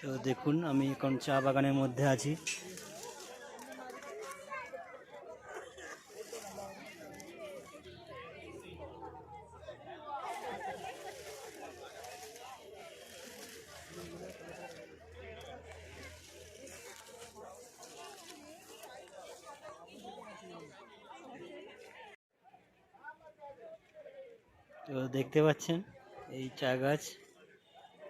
তো দেখুন আমি এখন চা বাগানের মধ্যে আছি। তো দেখতে পাচ্ছেন এই চা গাছ।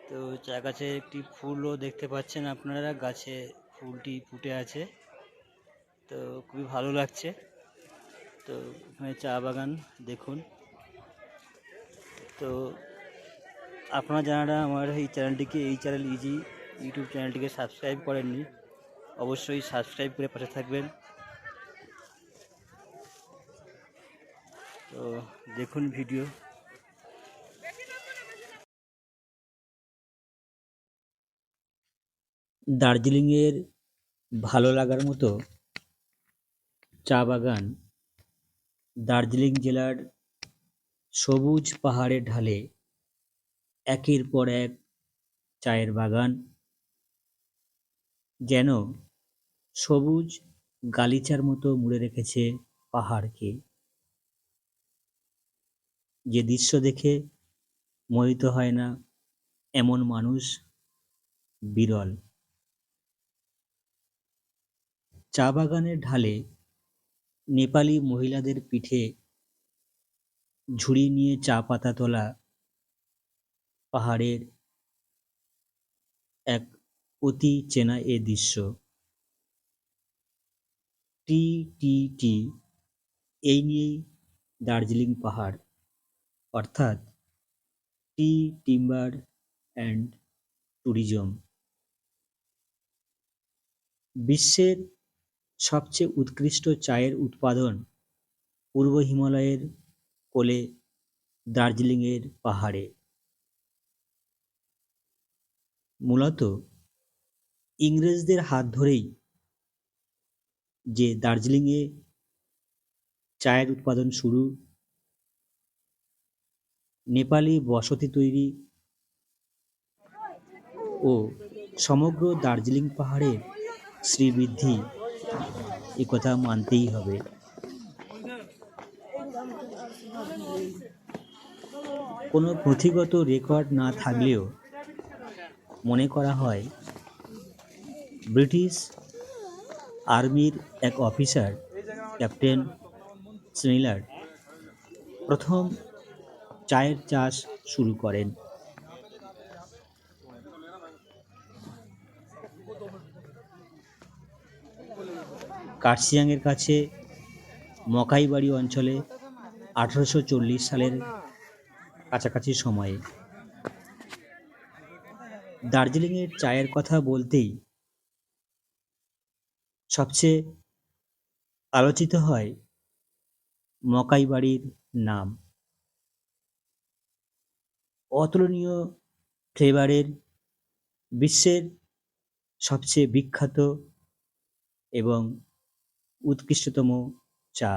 তো চা গাছে একটি ফুলও দেখতে পাচ্ছেন আপনারা। গাছে ফুলটি ফুটে আছে। তো খুবই ভালো লাগছে। তো এখানে চা বাগান দেখুন। তো আপনারা যারা আমার এই চ্যানেলটিকে, এই চ্যানেল ইজি ইউটিউব চ্যানেলটিকে সাবস্ক্রাইব করেননি, অবশ্যই সাবস্ক্রাইব করে পাশে থাকবেন। তো দেখুন ভিডিও। দার্জিলিংয়ের ভালো লাগার মতো চা বাগান দার্জিলিং জেলার সবুজ পাহাড়ের ঢালে একের পর এক চায়ের বাগান, যেন সবুজ গালিচার মতো মুড়ে রেখেছে পাহাড়কে। যে দৃশ্য দেখে মোহিত হয় না এমন মানুষ বিরল। চা বাগানের ঢালে নেপালি মহিলাদের পিঠে ঝুড়ি নিয়ে চা পাতা তোলা পাহাড়ের এক অতি চেনা এ দৃশ্য। টি টি টি এই নিয়েই দার্জিলিং পাহাড়। অর্থাৎ টি, টিম্বার অ্যান্ড ট্যুরিজম। বিশ্বের সবচেয়ে উৎকৃষ্ট চায়ের উৎপাদন পূর্ব হিমালয়ের কোলে দার্জিলিংয়ের পাহাড়ে। মূলত ইংরেজদের হাত ধরেই যে দার্জিলিংয়ে চায়ের উৎপাদন শুরু, নেপালি বসতি তৈরি ও সমগ্র দার্জিলিং পাহাড়ের শ্রীবৃদ্ধি একথা মানতেই হবে। কোনো পুঁথিগত রেকর্ড না থাকলেও মনে করা হয়, ব্রিটিশ আর্মির এক অফিসার, ক্যাপ্টেন স্নেলার, প্রথম চায়ের চাষ শুরু করেন। কার্শিয়াংয়ের কাছে মকাইবাড়ি অঞ্চলে আঠারোশো চল্লিশ সালের কাছাকাছি সময়ে। দার্জিলিংয়ের চায়ের কথা বলতেই সবচেয়ে আলোচিত হয় মকাইবাড়ির নাম। অতুলনীয় ফ্লেভারের বিশ্বের সবচেয়ে বিখ্যাত এবং উৎকৃষ্টতম চা।